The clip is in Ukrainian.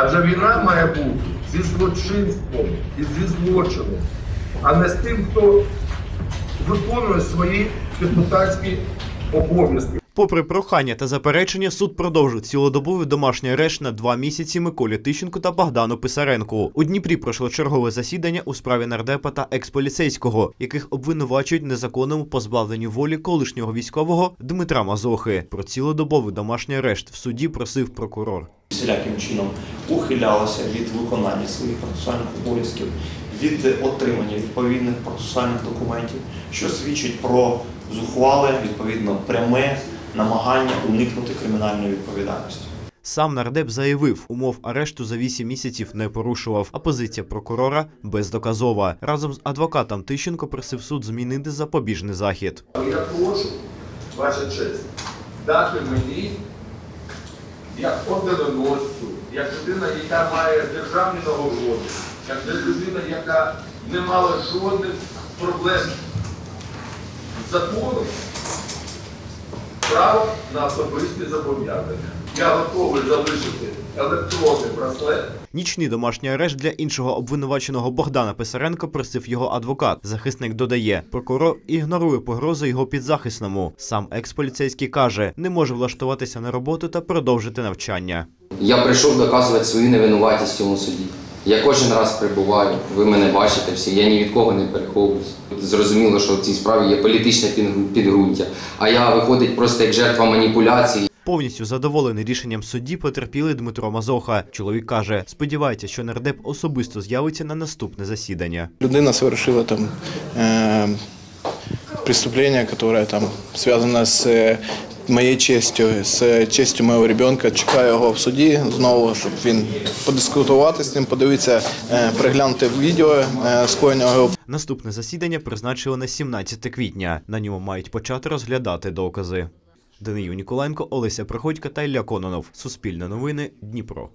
Адже війна має бути зі злочинством і зі злочином, а не з тим, хто виконує свої депутатські обов'язки. Попри прохання та заперечення, суд продовжив цілодобовий домашній арешт на два місяці Миколі Тищенку та Богдану Писаренку. У Дніпрі пройшло чергове засідання у справі нардепа та експоліцейського, яких обвинувачують незаконному позбавленні волі колишнього військового Дмитра Мазохи. Про цілодобовий домашній арешт в суді просив прокурор. Всіляким чином ухилялися від виконання своїх процесуальних обов'язків, від отримання відповідних процесуальних документів, що свідчить про зухвале, відповідно, пряме намагання уникнути кримінальної відповідальності. Сам нардеп заявив, умов арешту за 8 місяців не порушував, а позиція прокурора бездоказова. Разом з адвокатом Тищенко просив суд змінити запобіжний захід. Я прошу, ваша честь, дати мені як орденоносцю, як людина, яка має державні нагороди, як людина, яка не мала жодних проблем з законом, право на особисті зобов'язання. Я готовий залишити електронний браслет. Нічний домашній арешт для іншого обвинуваченого Богдана Писаренко просив його адвокат. Захисник додає, прокурор ігнорує погрози його підзахисному. Сам експоліцейський каже, не може влаштуватися на роботу та продовжити навчання. Я прийшов доказувати свою невинуватість в цьому суді. Я кожен раз прибуваю, ви мене бачите всі, я ні від кого не переховуюсь. Зрозуміло, що в цій справі є політичне підґрунтя. А я виходить просто як жертва маніпуляцій. Повністю задоволений рішенням судді потерпілий Дмитро Мазоха. Чоловік каже, сподівається, що нардеп особисто з'явиться на наступне засідання. Людина совершила там э, преступление, которое там связано з е, моєю честю, з честю моєго ребенка. Чекаю його в суді знову, щоб він подискутувати з ним, подивитися, приглянути відео е, скоєння Наступне засідання призначили на 17 квітня. На ньому мають почати розглядати докази. Данию Ніколенко, Олеся Приходько та Ілля Кононов. Суспільне новини. Дніпро.